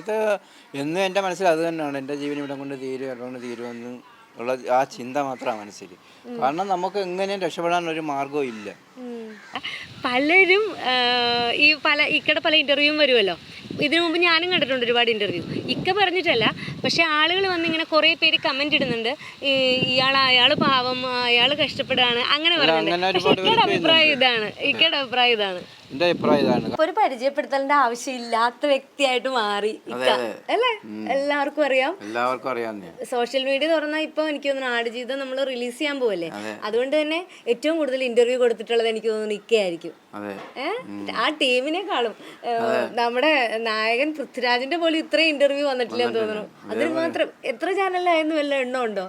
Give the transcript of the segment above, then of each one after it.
മനുഷ്യനകത്ത് എന്നും എന്റെ മനസ്സിൽ അത് തന്നെയാണ്. എന്റെ ജീവൻ ഇവിടെ കൊണ്ട് തീരും ഇവിടെ കൊണ്ട് തീരുമെന്ന് ഉള്ള ആ ചിന്ത മാത്രമാണ് മനസ്സിൽ. കാരണം നമുക്ക് എങ്ങനെയും രക്ഷപ്പെടാൻ ഒരു മാർഗവും ഇല്ല. പലരും ഈ പല ഇക്കടെ പല ഇന്റർവ്യൂവും വരുമല്ലോ ഇതിനു മുമ്പ് ഞാനും കണ്ടിട്ടുണ്ട് ഒരുപാട് ഇന്റർവ്യൂ ഇക്ക പറഞ്ഞിട്ടല്ല പക്ഷേ ആളുകൾ വന്ന് ഇങ്ങനെ കുറേ പേര് കമന്റ് ഇടുന്നുണ്ട്. ഇയാൾ അയാൾ പാവം അയാൾ കഷ്ടപ്പെടുകയാണ് അങ്ങനെ പറയുന്നുണ്ട് ഇക്കയുടെ പേര് അഭിപ്രായം ഇതാണ്. ഇക്കയുടെ അഭിപ്രായം ഇതാണ്. എന്റെ അഭിപ്രായം ഇതാണ്. ഒരു പരിചയപ്പെടുത്തലിന്റെ ആവശ്യമില്ലാത്ത വ്യക്തിയായിട്ട് മാറി അല്ലേ? എല്ലാവർക്കും അറിയാം. എല്ലാവർക്കും അറിയാം സോഷ്യൽ മീഡിയ തുറന്നാൽ ഇപ്പൊ എനിക്ക് തോന്നുന്നു ആടുജീവിതം നമ്മൾ റിലീസ് ചെയ്യാൻ പോവല്ലേ? അതുകൊണ്ട് തന്നെ ഏറ്റവും കൂടുതൽ ഇന്റർവ്യൂ കൊടുത്തിട്ടുള്ളത് എനിക്ക് തോന്നുന്നു ഇക്കയായിരിക്കും. ആ ടീമിനെക്കാളും നമ്മുടെ നായകൻ പൃഥ്വിരാജിന്റെ പോലും ഇത്രയും ഇന്റർവ്യൂ വന്നിട്ടില്ലെന്ന് തോന്നുന്നു. അതിന് മാത്രം എത്ര ചാനലായിരുന്നു വല്ല എണ്ണം ഉണ്ടോ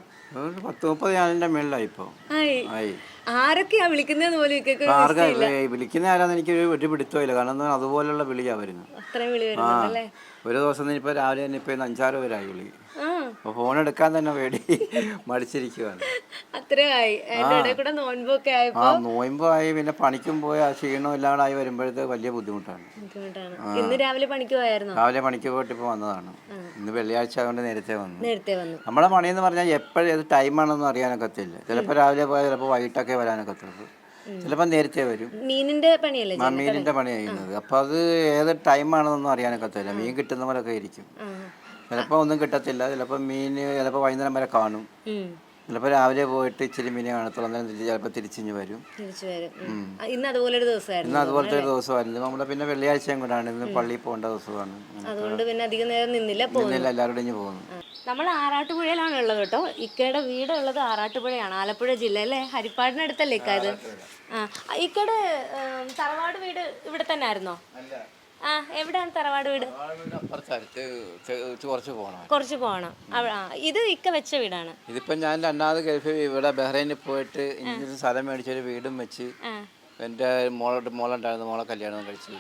പത്ത് മുപ്പത് ചാനലിന്റെ മേളിലായി ഇപ്പോൾ ആയി. ആയി. ആരൊക്കെയാ വിളിക്കുന്നതെന്ന് പോലും ഇക്കൊക്കെ ആർക്കാ വിളിക്കുന്ന ആരാന്ന് എനിക്ക് ഒരു പിടുത്തമില്ല കാരണം അതുപോലുള്ള വിളിയാ വരുന്നത്. ഒരു ദിവസം ഇപ്പോൾ രാവിലെ തന്നെ ഇപ്പൊ അഞ്ചാറ് പേരായി വിളി ഫോൺ എടുക്കാൻ തന്നെ പേടി. മടിച്ചിരിക്കുവാണ്. അത്രയായി. കൂടെ നോൻപൊക്കെ ആയപ്പോ ആ നോയമ്പായി പിന്നെ പണിക്കും പോയി ആ ക്ഷീണം ഇല്ലാണ്ടായി വരുമ്പോഴത്തെ വലിയ ബുദ്ധിമുട്ടാണ്. ഇന്ന് രാവിലെ പണിക്ക് പോയായിരുന്നോ? രാവിലെ പണിക്ക് പോയിട്ട് ഇപ്പൊ വന്നതാണ്. ഇന്ന് വെള്ളിയാഴ്ച ആയതുകൊണ്ട് നേരത്തെ വന്നു. നേരത്തെ വന്നു. നമ്മളെ പണിയെന്ന് പറഞ്ഞാൽ എപ്പോഴും ഏത് ടൈമാണെന്ന് അറിയാനൊക്കത്തില്ല. ചിലപ്പോൾ രാവിലെ പോയാൽ ചിലപ്പോൾ വൈകിട്ടൊക്കെ വരാനൊക്കത്തുള്ളൂ. ചിലപ്പോൾ നേരത്തെ വരും. മീനിന്റെ പണിയല്ലേ മീനിന്റെ പണി ചെയ്യുന്നത്. അപ്പോൾ അത് ഏത് ടൈമാണെന്നൊന്നും അറിയാനൊക്കത്തില്ല. മീൻ കിട്ടുന്ന പോലൊക്കെ ഇരിക്കും. ചിലപ്പോൾ ഒന്നും കിട്ടത്തില്ല ചിലപ്പോൾ മീൻ ചിലപ്പോൾ വൈകുന്നേരം വരെ കാണും. ചിലപ്പോ ചിലപ്പോൾ രാവിലെ പോയിട്ട് ഇച്ചിരി മീനെ കാണത്തുള്ളൂ അന്നേരം ചിലപ്പോ ചിലപ്പോൾ തിരിച്ചിഞ്ഞ് വരും. തിരിച്ചു വരും. ഉം. ഇന്ന് അതുപോലെ ഒരു ദിവസമായിരുന്നു. ഇന്ന് അതുപോലത്തെ ഒരു ദിവസമായിരുന്നു. നമ്മുടെ പിന്നെ വെള്ളിയാഴ്ചയും കൂടാണ്. ഇന്ന് പള്ളിയിൽ പോകേണ്ട ദിവസമാണ്. അതുകൊണ്ട് പിന്നെ അധികം നേരം നിന്നില്ല പോകുന്നു ഇന്നില്ല എല്ലാവരും ഇഞ്ഞ് പോകുന്നു. നമ്മൾ ആറാട്ടുപുഴയിലാണ് ഉള്ളത് കേട്ടോ. ഇക്കയുടെ വീട് ഉള്ളത് ആറാട്ടുപുഴയാണ്. ആലപ്പുഴ ജില്ല അല്ലേ? ഹരിപ്പാടിനടുത്തല്ലേ ഇക്ക ഇത്? ആ ഇക്കയുടെ തറവാട് വീട് ഇവിടെ തന്നെ ആയിരുന്നോ? ആ എവിടെയാണ് തറവാട് വീട്? കുറച്ച് പോകണം കുറച്ച് പോകണം ഇത് ഇക്ക വെച്ച വീടാണ്. ഇതിപ്പോ ഞാൻ രണ്ടാമത് ഗൾഫിൽ ഇവിടെ ബഹ്റൈനിൽ പോയിട്ട് ഇങ്ങനെ സ്ഥലം മേടിച്ചൊരു വീടും വെച്ച് എന്റെ മോളോട്ട് മോളുണ്ടായിരുന്നു മോളെ കല്യാണം കഴിച്ചു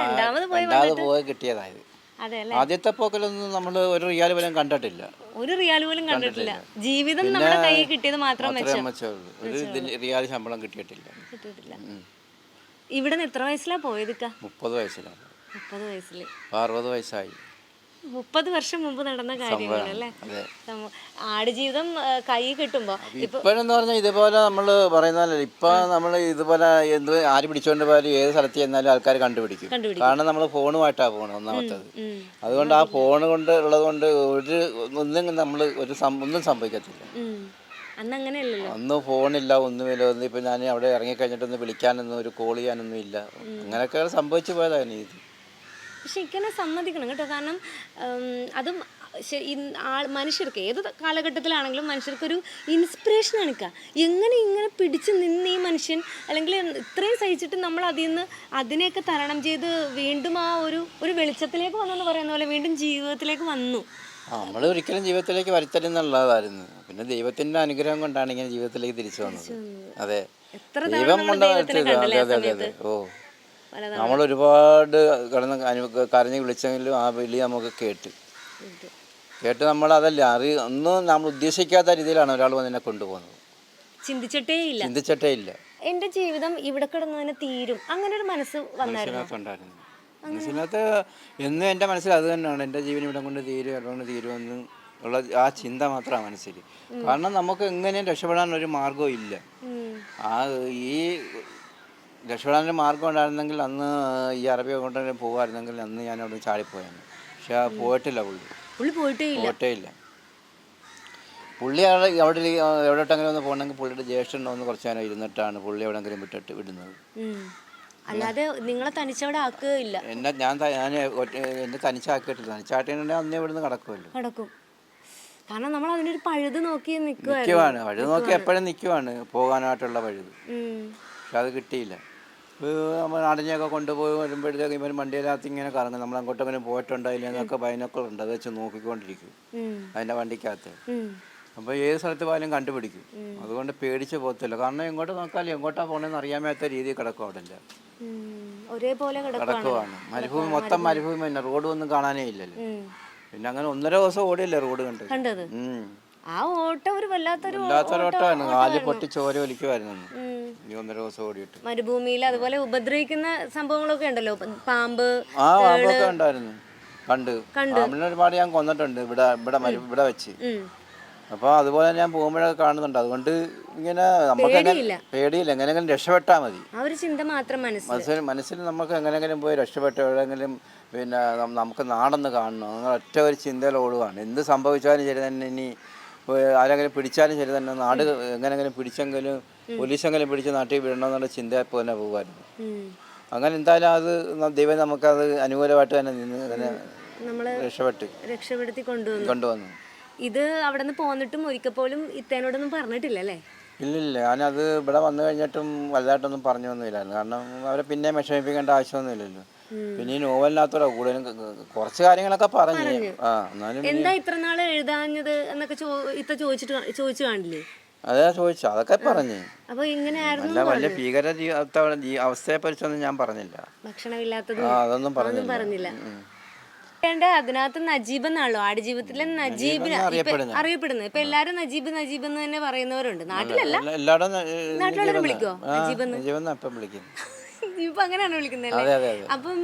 രണ്ടാമത് പോയി കിട്ടിയതായത് ആദ്യത്തെ പോക്കലൊന്നും നമ്മൾ ഒരു റിയാൽ പോലും കണ്ടിട്ടില്ല. ഒരു റിയാൽ പോലും കണ്ടിട്ടില്ല. ജീവിതം നമ്മുടെ കയ്യിൽ കിട്ടിയത് മാത്രം ഒരു റിയാൽ ശമ്പളം കിട്ടിയിട്ടില്ല. കിട്ടിയിട്ടില്ല. ഇവിടെ നിന്ന് എത്ര വയസ്സിലാ പോയത് മുപ്പത് വയസ്സിലാ. മുപ്പത് വയസ്സിൽ അപ്പോൾ അറുപത് വയസ്സായി. മുപ്പത് വർഷം മുമ്പ് നടന്ന കാര്യങ്ങളല്ലേ? ആടുജീവിതം കൈ കിട്ടുമ്പോ ഇപ്പൊ ഇപ്പോഴെന്ന് പറഞ്ഞാൽ ഇതുപോലെ നമ്മൾ പറയുന്നതല്ല ഇപ്പൊ നമ്മൾ ഇതുപോലെ എന്ത് ആര് പിടിച്ചോണ്ട് പോയാലും ഏത് സ്ഥലത്ത് ചെന്നാലും ആൾക്കാർ കണ്ടുപിടിക്കും. കാരണം നമ്മൾ ഫോണുമായിട്ടാണ് പോകണം ഒന്നാമത്തത്. അതുകൊണ്ട് ആ ഫോൺ കൊണ്ട് ഉള്ളത് കൊണ്ട് ഒരു ഒന്നും നമ്മൾ ഒരു ഒന്നും സംഭവിക്കത്തില്ല. അന്ന് അങ്ങനെയല്ലല്ലോ ഒന്നും ഫോണില്ല ഒന്നുമില്ല. ഒന്നും ഇപ്പം ഞാൻ അവിടെ ഇറങ്ങിക്കഴിഞ്ഞിട്ടൊന്ന് വിളിക്കാനൊന്നും ഒരു കോൾ ചെയ്യാനൊന്നും ഇല്ല. അങ്ങനെയൊക്കെ സംഭവിച്ചു പോയതാണ് ഇത്. പക്ഷെ ഇങ്ങനെ സമ്മതിക്കണം കേട്ടോ. കാരണം അതും ആൾ മനുഷ്യർക്ക് ഏത് കാലഘട്ടത്തിലാണെങ്കിലും മനുഷ്യർക്കൊരു ഇൻസ്പിറേഷൻ ആണ് എങ്ങനെ ഇങ്ങനെ പിടിച്ചു നിന്ന് ഈ മനുഷ്യൻ അല്ലെങ്കിൽ ഇത്രയും സഹിച്ചിട്ട് നമ്മൾ അതിൽ നിന്ന് അതിനെയൊക്കെ തരണം ചെയ്ത് വീണ്ടും ആ ഒരു ഒരു വെളിച്ചത്തിലേക്ക് വന്നെന്ന് പറയുന്ന പോലെ വീണ്ടും ജീവിതത്തിലേക്ക് വന്നു. നമ്മൾ ഒരിക്കലും ജീവിതത്തിലേക്ക് വരുത്തരുന്നുള്ളതായിരുന്നു പിന്നെ ദൈവത്തിന്റെ അനുഗ്രഹം കൊണ്ടാണ് ഇങ്ങനെ ജീവിതത്തിലേക്ക് തിരിച്ചു വന്നത്. അതെ. ദൈവം നമ്മൾ കൊണ്ട് ദൈവത്തിനെ വരുത്തിയത്. കണ്ടല്ലേ അതെ അതെ. അതെ ഓ. നമ്മൾ ഒരുപാട് കടന്ന് കരഞ്ഞ് വിളിച്ചെങ്കിലും ആ വിളി നമുക്ക് കേട്ട്. കേട്ട്. നമ്മൾ അതല്ല അറി ഒന്നും നമ്മൾ ഉദ്ദേശിക്കാത്ത രീതിയിലാണ് ഒരാൾ വന്നിനെ കൊണ്ടുപോകുന്നത്. ചിന്തിച്ചിട്ടേ ഇല്ല. ചിന്തിച്ചിട്ടേ ഇല്ല. എന്റെ ജീവിതം ഇവിടെ കിടന്നതിന് തീരും. അങ്ങനെ ഒരു മനസ്സ് വന്നായിരുന്നു? മനസ്സിനകത്ത് എന്നും എന്റെ മനസ്സിൽ അത് തന്നെയാണ്. എന്റെ ജീവൻ ഇവിടെ കൊണ്ട് തീരും ഇവിടെ കൊണ്ട് തീരുമെന്ന് ഉള്ള ആ ചിന്ത മാത്രമാണ് മനസ്സിൽ. കാരണം നമുക്ക് എങ്ങനെയും രക്ഷപ്പെടാൻ ഒരു മാർഗവും ഇല്ല. ആ ഈ രക്ഷപ്പെടാനൊരു മാർഗം ഉണ്ടായിരുന്നെങ്കിൽ അന്ന് ഈ അറബി കൊണ്ട് പോകുമായിരുന്നെങ്കിൽ അന്ന് ഞാൻ അവിടെ ചാടിപ്പോയാണ് പക്ഷെ ആ പോയിട്ടില്ല പുള്ളി. പുള്ളി പോയിട്ടേ ഇല്ല. പുള്ളി അവിടെ അവിടെ ഇരി- എവിടെട്ടെങ്കിലും ഒന്ന് പോകണമെങ്കിൽ പുള്ളിയുടെ ജ്യേഷ്ഠൻ ഒന്ന് കുറച്ച് നേരം ഇരുന്നിട്ടാണ് പുള്ളി എവിടെയെങ്കിലും വിട്ടിട്ട് വിടുന്നത്. അല്ലാതെ നിങ്ങളെ തനിച്ചവിടെ ആക്കുകയില്ല. എന്നെ ഞാൻ ത- ഞാൻ ഒറ്റ- എന്നെ തനിച്ചാക്കിയിട്ടില്ല തനിച്ചാട്ടിട്ടുണ്ടെങ്കിൽ അന്നേ ഇവിടുന്ന് കടക്കുമല്ലോ കടക്കും. കാരണം നമ്മൾ അതിനൊരു പഴുത് നോക്കി നിൽക്കുവായിരുന്നു നിൽക്കുവാണ് വഴുത് നോക്കി എപ്പോഴും നിൽക്കുവാണ് പോകാനായിട്ടുള്ള വഴുത് പക്ഷെ അത് കിട്ടിയില്ല. ഇപ്പൊ നമ്മൾ അടഞ്ഞൊക്കെ കൊണ്ടുപോയി വരുമ്പോഴത്തേക്ക് ഇവർ വണ്ടിയിലകത്ത് ഇങ്ങനെ കറങ്ങും. നമ്മൾ അങ്ങോട്ടെങ്കിലും പോയിട്ടുണ്ടോ ഇല്ലെന്നൊക്കെ എന്നൊക്കെ ഉണ്ട്. അത് വെച്ച് നോക്കിക്കൊണ്ടിരിക്കും. അതിന്റെ വണ്ടിക്കകത്ത്. അപ്പോൾ ഏത് സ്ഥലത്ത് പോയാലും കണ്ടുപിടിക്കും. അതുകൊണ്ട് പേടിച്ച് പോകത്തില്ല. കാരണം എങ്ങോട്ട് നോക്കാലും എങ്ങോട്ടാ പോകണമെന്ന് അറിയാൻ മേത്ത രീതിയിൽ കിടക്കും അവിടെ ഒരേപോലെ കിടക്കുവാണ്. മരുഭൂമി മൊത്തം മരുഭൂമി. തന്നെ. റോഡ് ഒന്നും കാണാനേ ഇല്ലല്ലോ. പിന്നെ അങ്ങനെ ഒന്നര ദിവസം ഓടിയല്ലേ റോഡ് കണ്ട്? കണ്ടത്? ഉം. ആ ഓട്ടം ഒരു വല്ലാത്തൊരു ഓട്ടമാണ് കാൽ പൊട്ടി ചോര വലിക്കുമായിരുന്നു അന്ന്. ഒന്നര ദിവസം ഓടിയിട്ട്. മരുഭൂമിയിൽ അതുപോലെ ഉപദ്രവിക്കുന്ന സംഭവങ്ങളൊക്കെ ഉണ്ടല്ലോ. പാമ്പ് ആ പാമ്പൊക്കെ ഉണ്ടായിരുന്നു. കണ്ട്. പാമ്പിനെ ഒരുപാട് ഞാൻ കൊന്നിട്ടുണ്ട്. ഇവിടെ ഇവിടെ ഇവിടെ വെച്ച്. അപ്പോൾ അതുപോലെ ഞാൻ പോകുമ്പോഴൊക്കെ കാണുന്നുണ്ട്. അതുകൊണ്ട് ഇങ്ങനെ നമുക്ക് പേടിയില്ല. എങ്ങനെ- പേടിയില്ല. എങ്ങനെയെങ്കിലും രക്ഷപ്പെട്ടാൽ മതി. ആ ഒരു ചിന്ത മാത്രം മനസ്സിൽ മനസ്സിൽ മനസ്സിൽ നമുക്ക് എങ്ങനെയെങ്കിലും പോയി രക്ഷപ്പെട്ട് എവിടെയെങ്കിലും പിന്നെ നം- നമുക്ക് നാടൊന്ന് കാണണം. അങ്ങനെ ഒറ്റ ഒരു ചിന്തയിൽ ഓടുകയാണ് എന്ത് സംഭവിച്ചാലും ശരി തന്നെ ഇനി പോയി ആരെങ്കിലും പിടിച്ചാലും ശരി തന്നെ നാട് എങ്ങനെയെങ്കിലും പിടിച്ചെങ്കിലും പോലീസെങ്കിലും പിടിച്ച് നാട്ടിൽ വിടണമെന്നുള്ള ചിന്തയപ്പോൾ തന്നെ പോകുമായിരുന്നു. ഉം. അങ്ങനെ എന്തായാലും അത് ന- ദൈവം നമുക്കത് അനുകൂലമായിട്ട് തന്നെ നിന്ന് അങ്ങനെ നമ്മൾ രക്ഷപ്പെട്ട് രക്ഷപ്പെടുത്തി കൊണ്ടുവന്നു. കൊണ്ടുവന്നു. ഇത് അവിടെ നിന്ന് പോന്നിട്ടും ഒരിക്കൽ പോലും ഇത്തേനോടൊന്നും പറഞ്ഞിട്ടില്ല അല്ലേ ഇല്ലില്ല ഞാനത് ഇവിടെ വന്നു കഴിഞ്ഞിട്ടും വലുതായിട്ടൊന്നും പറഞ്ഞൊന്നുമില്ലായിരുന്നു കാരണം അവരെ പിന്നെ വിഷമിപ്പിക്കേണ്ട ആവശ്യമൊന്നുമില്ലല്ലോ. പിന്നെ ഈ നോവലിനകത്തോടെ കൂടുതലും കുറച്ച് കാര്യങ്ങളൊക്കെ പറഞ്ഞു. ആ എന്നാലും എന്താ ഇത്ര നാൾ എഴുതാഞ്ഞത് എന്നൊക്കെ ഇത്ത ചോദിച്ചിട്ട് ചോദിച്ചു കാണില്ലേ? അതാ ചോദിച്ചു. അതൊക്കെ പറഞ്ഞു. അല്ല വലിയ ഭീകര അവസ്ഥയെ അവസ്ഥയെപ്പറ്റിയൊന്നും ഞാൻ പറഞ്ഞില്ല. ഭക്ഷണമില്ലാത്തത് അതൊന്നും പറഞ്ഞില്ല. അതിനകത്ത് നജീബ് എന്നാണല്ലോ ആടുജീവിതത്തിലെ നജീബ് എന്നാ അറിയപ്പെടുന്നത്. ഇപ്പൊ എല്ലാരും നജീബ് നജീബ് എന്ന് തന്നെ പറയുന്നവരുണ്ട്. നാട്ടിലല്ല? എല്ലാ- വിളിക്കോ? ജീവൻ ഇപ്പം അങ്ങനെയാണ് വിളിക്കുന്നത് അപ്പം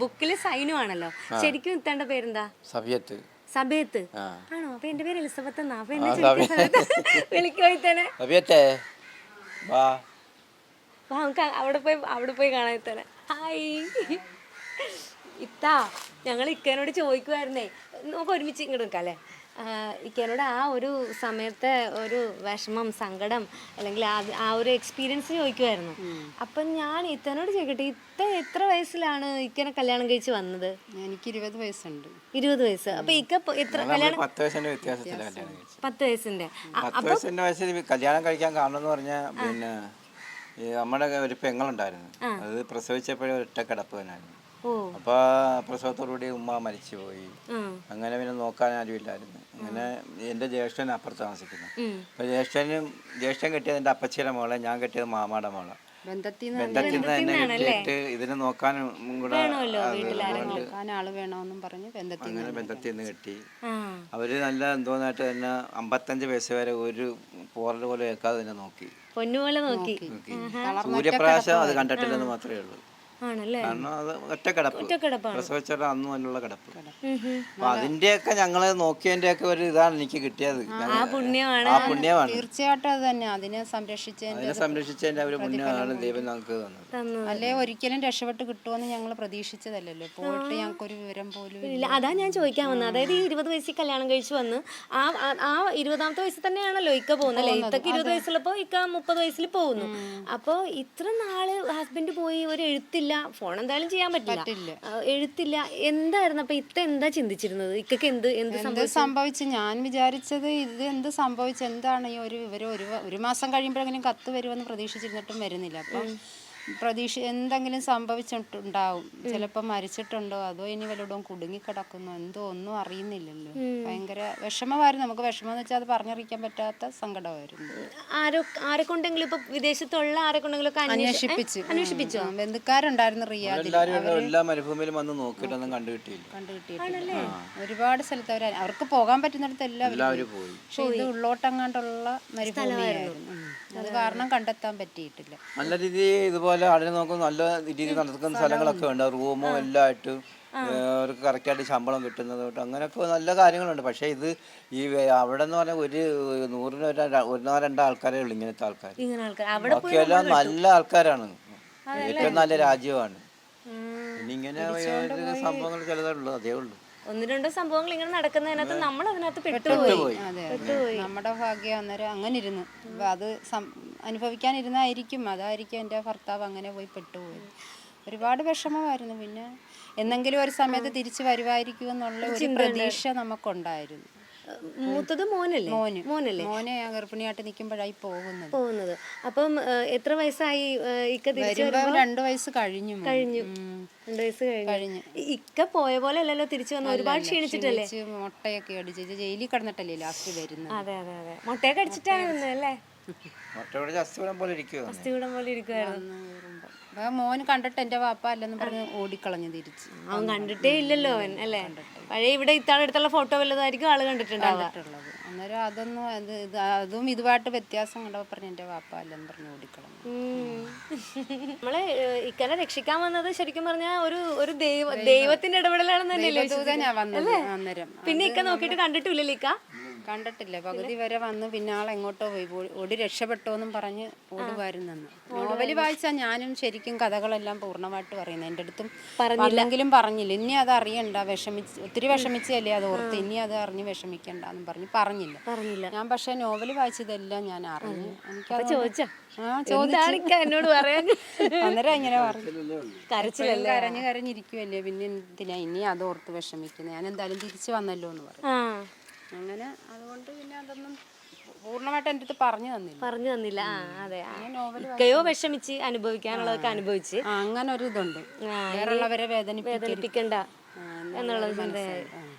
ബുക്കിൽ സൈനു ആണല്ലോ. ശരിക്കും ഇത്തേണ്ട പേരെന്താ? സഭ്യത്ത് സബേത്ത് ആണോ? അപ്പൊ എന്റെ പേര് എലിസബത്ത് എന്നാ. അപ്പൊ എന്നെ സബേ- വിളിക്കോ ഇത്തേനെ? സഭ്യത്തെ വാ. അപ്പൊ അവിടെ പോയി അവിടെ പോയി കാണാൻ ഹായ്. ഇത്താ ഞങ്ങൾ ഇക്കേനോട് ചോദിക്കുമായിരുന്നേ നമുക്ക് ഒരുമിച്ച് ഇങ്ങോട്ട് നിൽക്കാം അല്ലേ? ഇക്കേനോട് ആ ഒരു സമയത്തെ ഒരു വിഷമം സങ്കടം അല്ലെങ്കിൽ ആ ഒരു എക്സ്പീരിയൻസ് ചോദിക്കുമായിരുന്നു അപ്പം ഞാൻ ഇത്തനോട് ചോദിക്കട്ടെ ഇത്ത എത്ര വയസ്സിലാണ് ഇക്കനെ കല്യാണം കഴിച്ച് വന്നത്? എനിക്ക് ഇരുപത് വയസ്സുണ്ട്. ഇരുപത് വയസ്സ്. അപ്പൊ ഇക്ക എത്ര കല്യാണം പത്ത് വയസ്സിന്റെ വ്യത്യാസത്തിലാണ് പത്ത് വയസ്സിന്റെ. ആ, പത്ത് വയസ്സിന്റെ വയസ്സിൽ കല്യാണം കഴിക്കാൻ കാരണം എന്ന് പറഞ്ഞാൽ പിന്നെ നമ്മുടെ ഒരു പെങ്ങളുണ്ടായിരുന്നു. അത് പ്രസവിച്ചപ്പോഴേ ഒറ്റ കിടപ്പ് തന്നെയായിരുന്നു. ഓ. അപ്പോൾ പ്രസവത്തോടുകൂടി ഉമ്മ മരിച്ചു പോയി അങ്ങനെ പിന്നെ നോക്കാൻ ആരും ഇല്ലായിരുന്നു. അങ്ങനെ എന്റെ ജ്യേഷ്ഠൻ അപ്പുറത്ത് താമസിക്കുന്നു. അപ്പൊ ജ്യേഷ്ഠനും ജ്യേഷ്ഠൻ കെട്ടിയത് എന്റെ അപ്പച്ചിയുടെ മോളെ ഞാൻ കെട്ടിയത് മാമാടെ മോളെ. ബന്ധത്തിൽ എന്നെ കെട്ടിയിട്ട് ഇതിനെ നോക്കാനും കൂടെ അതുകൊണ്ട് ആൾ വേണമെന്നും പറഞ്ഞ് ബന്ധത്തിൽ അങ്ങനെ ബന്ധത്തിൽ നിന്ന് കെട്ടി. അവർ നല്ല എന്തോന്നായിട്ട് തന്നെ അമ്പത്തഞ്ച് വയസ്സ് വരെ ഒരു പോറൽ പോലെ കേൾക്കാതെ തന്നെ നോക്കി. പൊന്നുപോലെ നോക്കി. നോക്കി. സൂര്യപ്രകാശം അത് കണ്ടിട്ടില്ലെന്ന് മാത്രമേ ഉള്ളൂ. ആണല്ലേ? കാരണം അത് ഒറ്റ കിടപ്പ് ഒറ്റക്കിടപ്പാണ്. പ്രസവിച്ചിട്ട് അന്നും അതിനുള്ള കിടപ്പ്. അപ്പൊ അതിന്റെയൊക്കെ ഞങ്ങൾ നോക്കിയതിന്റെ ഒക്കെ ഒരു ഇതാണ് എനിക്ക് കിട്ടിയത്. ആ പുണ്യമാണ്. ആ പുണ്യമാണ്. തീർച്ചയായിട്ടും അത് തന്നെ. അതിനെ സംരക്ഷിച്ചതിന്റെ അതിനെ സംരക്ഷിച്ചതിന്റെ ഒരു പുണ്യമാണ് ദൈവം ഞങ്ങൾക്ക് തന്നത്. തന്നത്. അല്ലേ? ഒരിക്കലും രക്ഷപ്പെട്ട് കിട്ടുമെന്ന് ഞങ്ങൾ പ്രതീക്ഷിച്ചതല്ലല്ലോ. പോയിട്ട് ഞങ്ങൾക്കൊരു വിവരം പോലും ഇല്ല. അതാ ഞാൻ ചോദിക്കാൻ വന്നത്. അതായത് ഈ ഇരുപത് വയസ്സിൽ കല്യാണം കഴിച്ചു വന്ന് ആ ആ- ആ ഇരുപതാമത്തെ വയസ്സിൽ തന്നെയാണല്ലോ ഇക്ക പോകുന്നല്ലേ അല്ലേ? ഇത്തക്ക് ഇരുപത് വയസ്സുള്ളപ്പോ ഇക്ക മുപ്പത് വയസ്സിൽ പോകുന്നു. അപ്പോൾ ഇത്ര നാൾ ഹസ്ബൻഡ് പോയി ഒരു എഴുത്തില്ല ഫോൺ എന്തായാലും ചെയ്യാൻ പറ്റില്ല. പറ്റില്ല. എഴുത്തില്ല. എന്തായിരുന്നു? അപ്പൊ ഇത്ത എന്താ ചിന്തിച്ചിരുന്നത്? ഇക്കക്ക് എന്ത് എന്ത് സംഭവിച്ചു? ഞാൻ വിചാരിച്ചത് ഇത് എന്ത് സംഭവിച്ചു? എന്താണ് ഈ ഒരു വിവരം? ഒരു ഒരു മാസം കഴിയുമ്പോഴെങ്കിലും കത്ത് വരുമെന്ന് പ്രതീക്ഷിച്ചിരുന്നിട്ടും വരുന്നില്ല. അപ്പം പ്രതീക്ഷ എന്തെങ്കിലും സംഭവിച്ചിട്ടുണ്ടാവും. ചിലപ്പോൾ മരിച്ചിട്ടുണ്ടോ? അതോ ഇനി വല്ലതും കുടുങ്ങിക്കിടക്കുന്നോ? എന്തോ ഒന്നും അറിയുന്നില്ലല്ലോ. ഭയങ്കര വിഷമമായിരുന്നു. നമുക്ക് വിഷമം എന്ന് വെച്ചാൽ അത് പറഞ്ഞറിയിക്കാൻ പറ്റാത്ത സങ്കടമായിരുന്നു. ആരോ ആരെ കൊണ്ടെങ്കിലും ഇപ്പൊ വിദേശത്തുള്ള ആരെ കൊണ്ടെങ്കിലും? അന്വേഷിപ്പിച്ചു. അന്വേഷിപ്പിച്ചോ? ബന്ധുക്കാരുണ്ടായിരുന്നു റിയാദിൽ എല്ലാ മരുഭൂമിയിലും വന്ന് നോക്കിയിട്ടൊന്നും കണ്ടുകിട്ടിയില്ല. കണ്ടുകിട്ടിയിട്ടില്ല. ഒരുപാട് സ്ഥലത്ത് അവർ അവർക്ക് പോകാൻ പറ്റുന്നിടത്ത് എല്ലാവരും പോയി. പക്ഷെ ഇത് ഉള്ളോട്ടെങ്ങാണ്ടുള്ള മരുഭൂമിയായിരുന്നു. അത് കാരണം കണ്ടെത്താൻ പറ്റിയിട്ടില്ല. നല്ല രീതിയിൽ ഇതുപോലെ ആടിനെ നോക്കുന്ന നല്ല രീതിയിൽ നടക്കുന്ന സ്ഥലങ്ങളൊക്കെ ഉണ്ട്. റൂമും എല്ലാം ആയിട്ട് അവർക്ക് കറക്റ്റായിട്ട് ശമ്പളം കിട്ടുന്നത് തൊട്ട് അങ്ങനെയൊക്കെ നല്ല കാര്യങ്ങളുണ്ട്. പക്ഷേ ഇത് ഈ അവിടെ എന്ന് പറഞ്ഞാൽ ഒരു നൂറിന് ഒന്നോ രണ്ടോ ആൾക്കാരേ ഉള്ളൂ ഇങ്ങനത്തെ ആൾക്കാർ ബാക്കിയെല്ലാം നല്ല ആൾക്കാരാണ്. ഏറ്റവും നല്ല രാജ്യമാണ്. ഇനി ഇങ്ങനെ സംഭവങ്ങൾ ചിലതേ ഉള്ളൂ അതേ ഉള്ളൂ. ഒന്ന് രണ്ടോ സംഭവങ്ങൾ ഇങ്ങനെ നടക്കുന്നതിനകത്ത് നമ്മൾ അതിനകത്ത് പെട്ടുപോയി. പോയി അതെ അതെ. നമ്മുടെ ഭാഗ്യം അന്നേരം അങ്ങനെ ഇരുന്നു അപ്പൊ അത് അനുഭവിക്കാനിരുന്നായിരിക്കും. അതായിരിക്കും എന്റെ ഭർത്താവ് അങ്ങനെ പോയി പെട്ടുപോയത് ഒരുപാട് വിഷമമായിരുന്നു. പിന്നെ എന്തെങ്കിലും ഒരു സമയത്ത് തിരിച്ചു വരുമായിരിക്കും എന്നുള്ള ഒരു പ്രതീക്ഷ നമുക്കുണ്ടായിരുന്നു. മൂത്തത് മോനല്ലേ? മോന്. മോനല്ലേ? മോനെ ഗർഭിണിയായിട്ട് നിൽക്കുമ്പോഴായി പോകുന്നത്. പോകുന്നത്. അപ്പം എത്ര വയസ്സായി ഇക്ക തിരിച്ചു രണ്ടു വയസ്സ് കഴിഞ്ഞു കഴിഞ്ഞു. രണ്ടു വയസ്സ് കഴിഞ്ഞു. കഴിഞ്ഞു. ഇക്ക പോയ പോലെ അല്ലല്ലോ തിരിച്ചു വന്നു ഒരുപാട് ക്ഷീണിച്ചിട്ടല്ലേ? ക്ഷീണിച്ച് മുട്ടയൊക്കെ അടിച്ച് ജയിലിൽ കിടന്നിട്ടല്ലേ ലാസ്റ്റ് വരുന്നത്. അതെ അതെ അതെ. മുട്ടയൊക്കെ അടിച്ചിട്ടാണ് വന്നത് അല്ലേ? അസ്ഥികൂടം പോലെ ഇരിക്കുവായിരുന്നു. മോൻ കണ്ടിട്ട് എന്റെ വാപ്പ അല്ലെന്ന് പറഞ്ഞ് ഓടിക്കളഞ്ഞു തിരിച്ചു. അവൻ കണ്ടിട്ടേ ഇല്ലല്ലോ അവൻ അല്ലേ? പഴയ ഇവിടെ ഇത്താളെ അടുത്തുള്ള ഫോട്ടോ വല്ലതായിരിക്കും ആൾ കണ്ടിട്ടുണ്ടാവുക. കണ്ടിട്ടുള്ളത്. അന്നേരം അതൊന്നും അത് ഇത് അതും ഇതുമായിട്ട് വ്യത്യാസം കണ്ടപ്പോൾ പറഞ്ഞു എന്റെ വാപ്പ അല്ലെന്ന് പറഞ്ഞു ഓടിക്കളഞ്ഞു. നമ്മളെ ഏഹ്, ഇക്കനെ രക്ഷിക്കാൻ വന്നത് ശരിക്കും പറഞ്ഞാൽ ഒരു ഒരു ദൈവ ദൈവത്തിന്റെ ഇടപെടലാണെന്ന് തന്നെയല്ലേ വന്നത് അന്നേരം. പിന്നെ ഇക്ക നോക്കിയിട്ട് കണ്ടിട്ടില്ലല്ലോ ഇക്ക കണ്ടിട്ടില്ല. പകുതി വരെ വന്ന് പിന്നെ ആൾ എങ്ങോട്ടോ പോയി. ഓടി- രക്ഷപ്പെട്ടോ രക്ഷപ്പെട്ടോന്നും പറഞ്ഞ് ഓടുവായിരുന്നു നോവൽ വായിച്ചാൽ ഞാനും ശരിക്കും കഥകളെല്ലാം പൂർണമായിട്ട് പറയുന്നത്. എന്റെ അടുത്തും പറഞ്ഞില്ലെങ്കിലും പറഞ്ഞില്ല. ഇനി അത് അറിയണ്ട. വിഷമിച്ച് ഒത്തിരി വിഷമിച്ചല്ലേ അത് ഓർത്ത്. ഇനി അത് അറിഞ്ഞ് വിഷമിക്കണ്ട എന്ന് പറഞ്ഞ് പറഞ്ഞില്ല. പറഞ്ഞില്ല. ഞാൻ പക്ഷെ നോവൽ വായിച്ചതെല്ലാം ഞാൻ അറിഞ്ഞു. എനിക്ക് ചോദിച്ചാ? എന്നോട് പറയാൻ? അന്നേരം ഇങ്ങനെ പറഞ്ഞു കരച്ചിലല്ലേ? കരഞ്ഞു കരഞ്ഞിരിക്കുമല്ലേ പിന്നെ എന്തിനാ ഇനി അത് ഓർത്ത് വിഷമിക്കുന്നത് ഞാൻ എന്തായാലും തിരിച്ചു വന്നല്ലോ എന്ന് പറഞ്ഞു ആ. അങ്ങനെ അതുകൊണ്ട് പിന്നെ അതൊന്നും പൂർണമായിട്ട് എന്റെ അടുത്ത് പറഞ്ഞു തന്നില്ല. പറഞ്ഞു തന്നില്ല. ആ അതെ. ഇക്കയോ വിഷമിച്ച് അനുഭവിക്കാനുള്ളതൊക്കെ അനുഭവിച്ച്. അങ്ങനെ ഒരു ഇതുണ്ട് വേദനിപ്പിക്കരുത്. വേദനിപ്പിക്കണ്ട എന്നുള്ളത്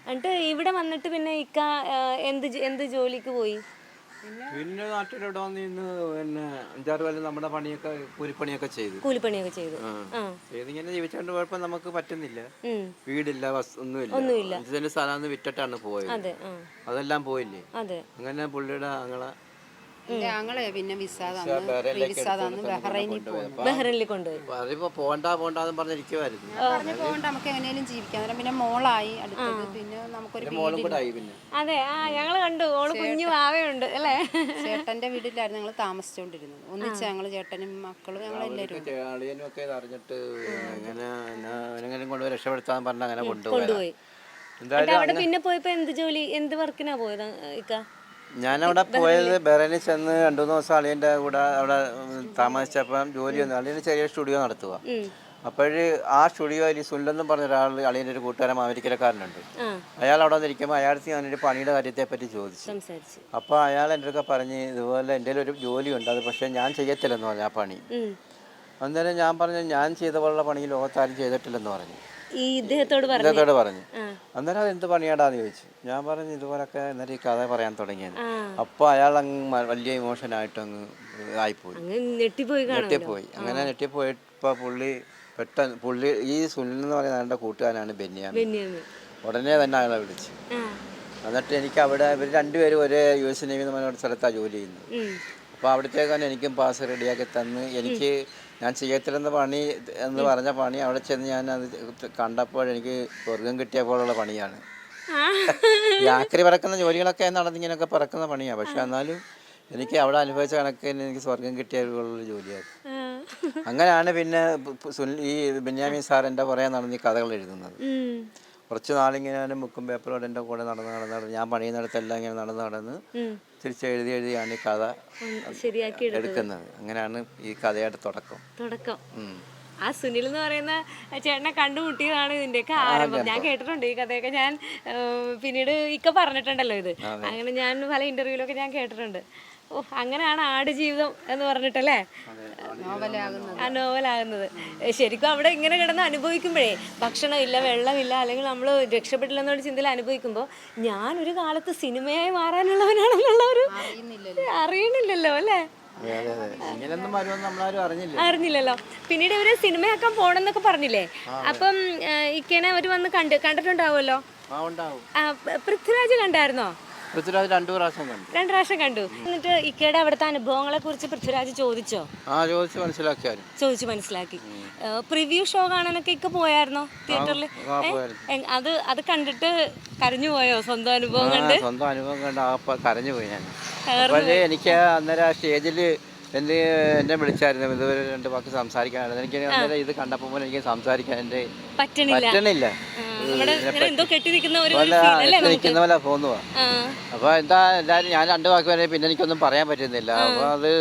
എന്നിട്ട് ഇവിടെ വന്നിട്ട് പിന്നെ ഇക്ക എന്ത് എന്ത് ജോലിക്ക് പോയി? പിന്നെ നാട്ടിലിവിടെ നിന്ന് പിന്നെ അഞ്ചാറ് കൊല്ലം നമ്മുടെ പണിയൊക്കെ കൂലിപ്പണിയൊക്കെ ചെയ്തു. കൂലിപ്പണിയൊക്കെ ചെയ്തു. ചെയ്തിങ്ങനെ ജീവിച്ചോണ്ട് കുഴപ്പം നമുക്ക് പറ്റുന്നില്ല. വീടില്ല ഒന്നുമില്ല. സ്ഥലം വിറ്റിട്ടാണ് പോയത്. അതെ അതെല്ലാം പോയില്ലേ? അങ്ങനെ പുള്ളിയുടെ ആങ്ങളെ ആങ്ങളെ പിന്നെ വിസ തന്ന് ഫ്രീ ബഹ്റൈനിലേക്ക് വിസ തന്ന് ബഹ്റൈനിൽ പോകുന്നു ബഹ്റിനിൽ കൊണ്ടുപോയി. അപ്പൊ അതിപ്പോ പോണ്ട പോണ്ടെന്ന് പറഞ്ഞിരിക്കുവായിരുന്നു പറഞ്ഞു പോകണ്ട നമുക്ക് എങ്ങനെയും ജീവിക്കാം. അന്നേരം പിന്നെ മോളായി അടുത്തത്. പിന്നെ നമുക്കൊരു മോളും കൂടെ ആയി പിന്നെ. അതെ ആ ഞങ്ങൾ കണ്ടു. ഓൾ കുഞ്ഞു ആവയുണ്ട് അല്ലേ? ചേട്ടന്റെ വീട്ടിലായിരുന്നു ഞങ്ങൾ താമസിച്ചുകൊണ്ടിരുന്നത് ഒന്നിച്ച് ഞങ്ങൾ ചേട്ടനും മക്കളും ഞങ്ങളെല്ലാരും. ഒക്കെ അറിഞ്ഞിട്ട് എങ്ങനെ എങ്ങനെ കൊണ്ടുപോയി രക്ഷപ്പെടുത്താന്ന് പറഞ്ഞ അങ്ങനെ കൊണ്ടുപോയി. കൊണ്ടുപോയി എന്നിട്ട് അവിടെ പിന്നെ പോയപ്പോ എന്ത് ജോലി എന്ത് വർക്കിനാ പോയത് ഇക്ക? ഞാനവിടെ പോയത് ബെറലി ചെന്ന് രണ്ടു മൂന്ന് ദിവസം അളിയന്റെ കൂടെ അവിടെ താമസിച്ചപ്പം ജോലി വന്നു. അളിയന് ചെറിയ സ്റ്റുഡിയോ നടത്തുക. അപ്പോഴ് ആ സ്റ്റുഡിയോയിൽ സുല്ലെന്നും പറഞ്ഞ ഒരാൾ അളിയന്റെ ഒരു കൂട്ടുകാരൻ അമേരിക്കക്കാരനുണ്ട് അയാൾ അവിടെ വന്നിരിക്കുമ്പോൾ അയാൾക്ക് ഞാനൊരു പണിയുടെ കാര്യത്തെ പറ്റി ചോദിച്ചു അപ്പോൾ അയാൾ എന്റെ അടുക്ക പറഞ്ഞ് ഇതുപോലെ എന്റെ ഒരു ജോലിയുണ്ട്. അത് പക്ഷേ ഞാൻ ചെയ്യത്തില്ലെന്ന് പറഞ്ഞു ആ പണി. അന്നേരം ഞാൻ പറഞ്ഞു ഞാൻ ചെയ്ത പോലുള്ള പണി ലോകത്താരും ചെയ്തിട്ടില്ലെന്ന് പറഞ്ഞു. ഈ ഇദ്ദേഹത്തോട് പറഞ്ഞു. ഇദ്ദേഹത്തോട് പറഞ്ഞു. അന്നേരം അത് എന്ത് പണിയാടാന്ന് ചോദിച്ചു. ഞാൻ പറഞ്ഞു ഇതുപോലൊക്കെ എന്നിട്ട് ഈ കഥ പറയാൻ തുടങ്ങിയത്. അപ്പൊ അപ്പോൾ അയാൾ അങ്ങ് വലിയ ഇമോഷൻ ആയിട്ട് അങ്ങ് ആയിപ്പോയി. അങ്ങ് ഞെട്ടിപ്പോയി അങ്ങനെ ഞെട്ടിപ്പോയപ്പോൾ പുള്ളി പെട്ടെന്ന് പുള്ളി ഈ സുനിൽ എന്ന് പറയുന്ന എന്റെ കൂട്ടുകാരനാണ് ബെന്യാമി ബെന്യാമി ഉടനെ തന്നെ അയാളെ വിളിച്ചു. ആ. എന്നിട്ട് എനിക്ക് അവിടെ ഇവർ രണ്ടുപേരും ഒരേ യു എസ് നേവി എന്ന് പറഞ്ഞ ഒരു സ്ഥലത്താണ് ജോലി ചെയ്യുന്നത്. ഉം. അപ്പോൾ അവിടത്തേക്ക് തന്നെ എനിക്കും പാസ് റെഡിയാക്കി തന്ന്. എനിക്ക് ഞാൻ ചെയ്യത്തില്ലെന്ന പണി എന്ന് പറഞ്ഞ പണി അവിടെ ചെന്ന് ഞാൻ അത് കണ്ടപ്പോൾ എനിക്ക് സ്വർഗം കിട്ടിയ പോലുള്ള പണിയാണ് രാത്രി ആക്രി പറക്കുന്ന ജോലികളൊക്കെ നടന്നിങ്ങനെയൊക്കെ പറക്കുന്ന പണിയാണ് പക്ഷെ എന്നാലും എനിക്ക് അവിടെ അനുഭവിച്ച കണക്കിന് എനിക്ക് സ്വർഗം കിട്ടിയ പോലുള്ള ജോലിയാണ് അങ്ങനെയാണ് പിന്നെ ഈ ബെന്യാമിൻ സാർ എന്റെ പുറകെ നടന്ന് ഈ കഥകൾ എഴുതുന്നത്. കുറച്ച് നാളിങ്ങനെ ബുക്കും പേപ്പറോടെ എന്റെ കൂടെ നടന്ന് നടന്ന് ഞാൻ പണിയുന്നിടത്തെല്ലാം ഇങ്ങനെ നടന്ന് നടന്ന്. തിരിച്ച് എഴുതി എഴുതിയാണ് ഈ കഥ ശരിയാക്കി എടുക്കുന്നത്. അങ്ങനെയാണ് ഈ കഥയുടെ തുടക്കം. തുടക്കം. ആ സുനിൽ എന്ന് പറയുന്ന ചേട്ടനെ കണ്ടുമുട്ടിയതാണ് ഇതിന്റെയൊക്കെ ആരംഭം. ഞാൻ കേട്ടിട്ടുണ്ട് ഈ കഥയൊക്കെ. ഞാൻ പിന്നീട് ഇക്ക പറഞ്ഞിട്ടുണ്ടല്ലോ ഇത്. അങ്ങനെ ഞാൻ പല ഇന്റർവ്യൂലൊക്കെ ഞാൻ കേട്ടിട്ടുണ്ട്. അങ്ങനെയാണ് ആടുജീവിതം എന്ന് പറഞ്ഞിട്ടല്ലേ? ആ നോവലാകുന്നത്. ശരിക്കും അവിടെ ഇങ്ങനെ കിടന്ന് അനുഭവിക്കുമ്പോഴേ ഭക്ഷണമില്ല വെള്ളമില്ല അല്ലെങ്കിൽ നമ്മൾ രക്ഷപ്പെട്ടില്ല എന്നൊരു ചിന്തയിൽ അനുഭവിക്കുമ്പോൾ ഞാൻ ഒരു കാലത്ത് സിനിമയായി മാറാനുള്ളവനാണെന്നുള്ള ഒരു അറിയണില്ലല്ലോ അല്ലേ? അറിഞ്ഞില്ലല്ലോ. പിന്നീട് ഇവർ സിനിമയാക്കാൻ പോണെന്നൊക്കെ പറഞ്ഞില്ലേ? അപ്പം ഇക്കനെ അവർ വന്ന് കണ്ട് കണ്ടിട്ടുണ്ടാവുമല്ലോ? പൃഥ്വിരാജ് കണ്ടായിരുന്നോ? പൃഥ്വിരാജ് രണ്ടു പ്രാവശ്യം കണ്ടു. രണ്ടു പ്രാവശ്യം കണ്ടു. എന്നിട്ട് ഇക്കയുടെ അവിടുത്തെ അനുഭവങ്ങളെ കുറിച്ച് പൃഥ്വിരാജ് ചോദിച്ചോ? ആ ചോദിച്ചു മനസ്സിലാക്കിയാലും. ചോദിച്ചു മനസ്സിലാക്കി. പ്രിവ്യൂ ഷോ കാണാനൊക്കെ ഇക്ക പോയായിരുന്നോ? തിയേറ്ററിൽ ആ അത് അത് കണ്ടിട്ട് കരഞ്ഞു പോയോ? സ്വന്തം അനുഭവം ആ, കണ്ട്? സ്വന്തം അനുഭവം കണ്ട് ആപ്പ കരഞ്ഞു പോയി ഞാൻ. എനിക്ക് അന്നേരം ആ സ്റ്റേജിൽ എന്നെ എന്നെ വിളിച്ചായിരുന്നു. ഇതുവരെ രണ്ട് വാക്ക് സംസാരിക്കാനായിരുന്നു. എനിക്ക് അന്നേരം ഇത് കണ്ടപ്പോൾ എനിക്ക് സംസാരിക്കാൻ എന്റെ പറ്റണില്ല. ആ, നമ്മുടെ ഇങ്ങനെ എന്തോ കെട്ടി നിൽക്കുന്ന ഒരു feel അല്ലേ നമുക്ക്? നിൽക്കുന്ന പോലെ തോന്നുക ആ. അപ്പോൾ എന്താ എല്ലാരും ഞാൻ രണ്ട് വാക്ക് വരെ പിന്നെ എനിക്കൊന്നും പറയാൻ പറ്റുന്നില്ല. അപ്പോൾ അത്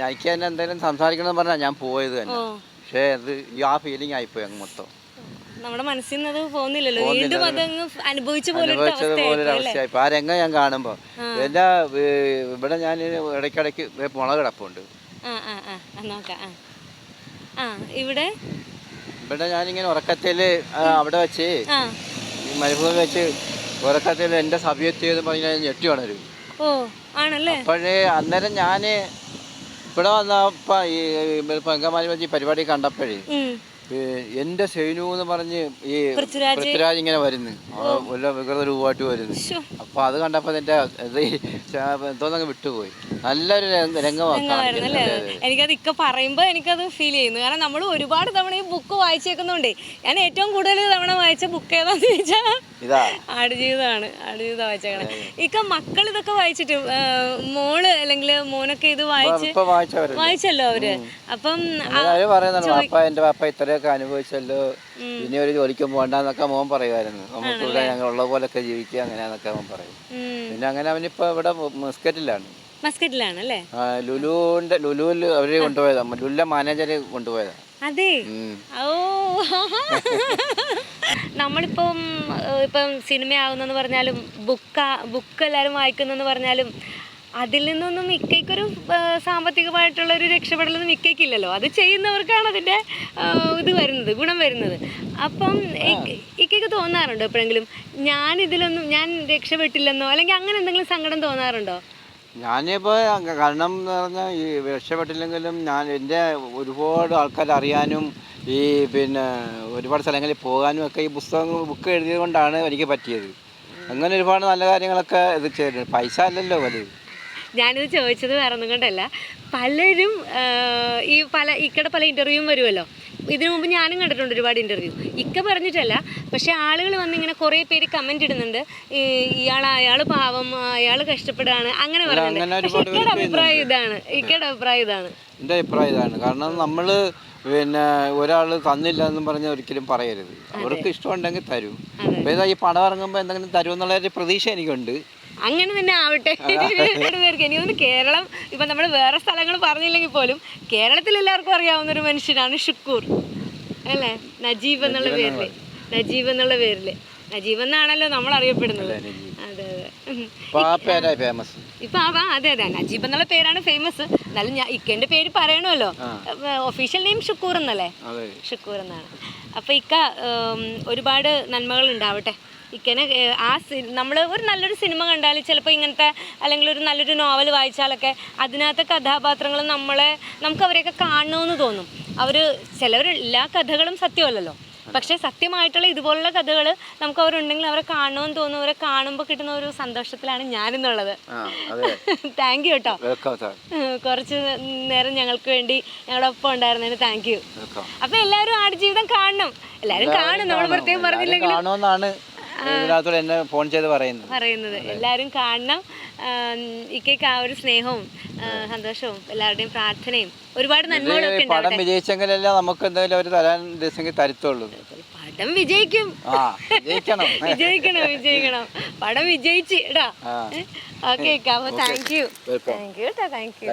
എനിക്ക് തന്നെ എന്തെങ്കിലും സംസാരിക്കണം എന്ന് പറഞ്ഞാൽ ഞാൻ പോയത് തന്നെ. ഓ. പക്ഷേ അത് ഈ ആ ഫീലിംഗ് ആയിപ്പോയി അങ്ങ് മൊത്തം. നമ്മുടെ മനസ്സിൽ നിന്ന് അത് പോകുന്നില്ലല്ലോ വീണ്ടും അതങ്ങ് അനുഭവിച്ച പോലെ ഒരു അനുഭവിച്ചത് അല്ലേ അവസ്ഥയായി. ആ രംഗം ഞാൻ കാണുമ്പോൾ എന്റെ ഇവിടെ ഞാൻ ഇടയ്ക്കിടയ്ക്ക് മുളക് കിടപ്പുണ്ട്. ആ ആ ആ. ആ, നോക്കാം. ആ. ആ ഇവിടെ? ഇവിടെ ഞാനിങ്ങനെ ഉറക്കത്തിൽ അവിടെ വെച്ച് മരുഭൂമി വെച്ച് ഉറക്കത്തിൽ എന്റെ സഭ്യത്തി എന്ന് പറഞ്ഞാൽ ഞെട്ടി ഉണരും. ഓ ആണല്ലേ? അപ്പോഴേ അന്നേരം ഞാൻ ഇവിടെ വന്നപ്പോൾ ഈ പെങ്കമാരി വെച്ച് ഈ പരിപാടി കണ്ടപ്പോഴേ എന്റെ സൈനു എന്ന് പറഞ്ഞ് ഈ പൃഥ്വിരാജ്. ഇങ്ങനെ വരുന്നു. വല്ല വികൃത രൂപമായിട്ട് വരുന്നു. അപ്പൊ അത് കണ്ടപ്പോ എന്റെ ഇത് എന്തോന്നങ്ങ് വിട്ടുപോയി. നല്ലൊരു രംഗ- രംഗമാണ്. എനിക്കത് ഇക്ക പറയുമ്പോൾ എനിക്കത് ഫീൽ ചെയ്യുന്നു. കാരണം നമ്മൾ ഒരുപാട് തവണ ഈ ബുക്ക് വായിച്ചേക്കുന്നുണ്ട് ഞാൻ ഏറ്റവും കൂടുതൽ തവണ വായിച്ച ബുക്ക് ഏതാന്ന് ചോദിച്ചാൽ ഇതാ. ആടുജീവിതമാണ്. ആടുജീവിതം വായിച്ചേക്കണേ. ഇക്ക മക്കൾ ഇതൊക്കെ വായിച്ചിട്ട് മോൾ അല്ലെങ്കിൽ മോനൊക്കെ ഇത് വായിച്ച് വായിച്ചല്ലോ അവർ? അപ്പം എന്റെ ഇത്രയൊക്കെ അനുഭവിച്ചല്ലോ. ഇനി ഒരു ജോലിക്കും പോകണ്ടെന്നൊക്കെ മോൻ പറയുമായിരുന്നു. നമുക്ക് ഇവിടെ ഞങ്ങൾ ഉള്ള പോലൊക്കെ ജീവിക്കുക അങ്ങനെയാന്നൊക്കെ അവൻ പറയും. പിന്നെ അങ്ങനെ അവനിപ്പോ ഇവിടെ മസ്കറ്റിലാണ് മസ്കറ്റിലാണ്. അല്ലേ ആ, ലുലുവിന്റെ ലുലുവിൽ അവർ കൊണ്ടുപോയതാ. ലുലിലെ മാനേജര് കൊണ്ടുപോയതാ. അതെ. ഓ നമ്മളിപ്പം ഇപ്പം സിനിമയാവുന്നെന്ന് പറഞ്ഞാലും ബുക്ക ബുക്ക് എല്ലാവരും വായിക്കുന്നെന്ന് പറഞ്ഞാലും അതിൽ നിന്നൊന്നും മിക്കൊരു സാമ്പത്തികമായിട്ടുള്ള ഒരു രക്ഷപ്പെടലൊന്നും മിക്കയ്ക്കില്ലല്ലോ. അത് ചെയ്യുന്നവർക്കാണ് അതിന്റെ ഇത് വരുന്നത് ഗുണം വരുന്നത്. അപ്പം ഇക്ക- ഇക്കയ്ക്ക് തോന്നാറുണ്ടോ എപ്പോഴെങ്കിലും? ഞാൻ ഇതിലൊന്നും ഞാൻ രക്ഷപ്പെട്ടില്ലെന്നോ അല്ലെങ്കിൽ അങ്ങനെ എന്തെങ്കിലും സങ്കടം തോന്നാറുണ്ടോ? ഞാനിപ്പോൾ കാരണം എന്ന് പറഞ്ഞാൽ ഈ രക്ഷപ്പെട്ടില്ലെങ്കിലും ഞാൻ എന്റെ ഒരുപാട് ആൾക്കാർ അറിയാനും ഈ പിന്നെ ഒരുപാട് സ്ഥലങ്ങളിൽ പോകാനും ഒക്കെ ഈ പുസ്തകങ്ങൾ ബുക്ക് എഴുതിയത് കൊണ്ടാണ് എനിക്ക് പറ്റിയത്. അങ്ങനെ ഒരുപാട് നല്ല കാര്യങ്ങളൊക്കെ ഇത് ചെയ്തിട്ടുണ്ട്. പൈസ അല്ലല്ലോ വലുത് ഞാനിത് ചോദിച്ചത് വേറെ ഒന്നും കൊണ്ടല്ല. പലരും ഈ പല ഇക്കടെ പല ഇന്റർവ്യൂവും വരുമല്ലോ ഇതിനു മുമ്പ് ഞാനും കണ്ടിട്ടുണ്ട് ഒരുപാട് ഇന്റർവ്യൂ ഇക്ക പറഞ്ഞിട്ടല്ല പക്ഷേ ആളുകൾ വന്ന് ഇങ്ങനെ കുറേ പേര് കമന്റ് ഇടുന്നുണ്ട്. ഇയാൾ അയാൾ പാവം അയാൾ കഷ്ടപ്പെടുകയാണ് അങ്ങനെ പറയുന്നുണ്ട് പക്ഷെ ഇക്കയുടെ അഭിപ്രായം ഇതാണ് ഇക്കയുടെ അഭിപ്രായം ഇതാണ്. എന്റെ അഭിപ്രായം ഇതാണ്. കാരണം നമ്മൾ പിന്നെ ഒരാൾ തന്നില്ല എന്ന് പറഞ്ഞ് ഒരിക്കലും പറയരുത്. അവർക്ക് ഇഷ്ടമുണ്ടെങ്കിൽ തരും. അപ്പോൾ ഈ പണം ഇറങ്ങുമ്പോൾ എന്തെങ്കിലും തരും എന്നുള്ള ഒരു പ്രതീക്ഷ എനിക്കുണ്ട്. അങ്ങനെ തന്നെ ആവട്ടെ. പേർക്ക് എനിക്ക് തോന്നുന്നു കേരളം ഇപ്പം നമ്മൾ വേറെ സ്ഥലങ്ങൾ പറഞ്ഞില്ലെങ്കിൽ പോലും കേരളത്തിൽ എല്ലാവർക്കും അറിയാവുന്ന ഒരു മനുഷ്യനാണ് ഷുക്കൂർ. അല്ലേ? നജീബ് എന്നുള്ള പേരിൽ. നജീബ് എന്നുള്ള പേരിൽ. നജീബ് എന്നാണല്ലോ നമ്മൾ അറിയപ്പെടുന്നത്. അതെ അതെ. ഇപ്പൊ ആ അതെ അതെ. നജീബ് എന്നുള്ള പേരാണ് ഫേമസ് എന്നാലും ഞാൻ ഇക്കന്റെ പേര് പറയണമല്ലോ. ഒഫീഷ്യൽ നെയിം ഷുക്കൂർ എന്നല്ലേ? ഷുക്കൂർ എന്നാണ്. അപ്പൊ ഇക്ക ഒരുപാട് നന്മകൾ ഉണ്ടാവട്ടെ. ഇക്കനെ ആ നമ്മൾ ഒരു നല്ലൊരു സിനിമ കണ്ടാൽ ചിലപ്പോൾ ഇങ്ങനത്തെ അല്ലെങ്കിൽ ഒരു നല്ലൊരു നോവൽ വായിച്ചാലൊക്കെ അതിനകത്തെ കഥാപാത്രങ്ങൾ നമ്മളെ നമുക്ക് അവരെയൊക്കെ കാണണമെന്ന് തോന്നും. അവർ ചിലവർ എല്ലാ കഥകളും സത്യമല്ലല്ലോ. പക്ഷേ സത്യമായിട്ടുള്ള ഇതുപോലുള്ള കഥകൾ നമുക്ക് അവരുണ്ടെങ്കിൽ അവരെ കാണണമെന്ന് തോന്നും. അവരെ കാണുമ്പോൾ കിട്ടുന്ന ഒരു സന്തോഷത്തിലാണ് ഞാനെന്നുള്ളത്. താങ്ക് യു കേട്ടോ. കുറച്ച് നേരം ഞങ്ങൾക്ക് വേണ്ടി ഞങ്ങളുടെ ഒപ്പം ഉണ്ടായിരുന്നതിന് താങ്ക് യു അപ്പൊ എല്ലാവരും ആടുജീവിതം കാണണം. എല്ലാവരും കാണും നമ്മൾ പ്രത്യേകം പറഞ്ഞില്ലെങ്കിൽ കാണുമെന്നാണ് ഇതിനകത്തൂടെ എന്നെ ഫോൺ ചെയ്ത് പറയുന്നത്. പറയുന്നത് എല്ലാവരും കാണണം. ഇക്കയ്ക്ക് ആ ഒരു സ്നേഹവും സന്തോഷവും എല്ലാവരുടെയും പ്രാർത്ഥനയും ഒരുപാട് നന്മകളൊക്കെ പടം വിജയിച്ചെങ്കിലല്ല നമുക്ക് എന്തെങ്കിലും അവർ തരാൻ ഉദ്ദേശിച്ചെങ്കിൽ തരത്തുള്ളൂ. പടം വിജയിക്കും. വിജയിക്കണം. വിജയിക്കണം വിജയിക്കണം. പടം വിജയിച്ച് ഇടാ ഓക്കെ അപ്പൊ താങ്ക് യു താങ്ക് യു കേട്ടോ താങ്ക് യു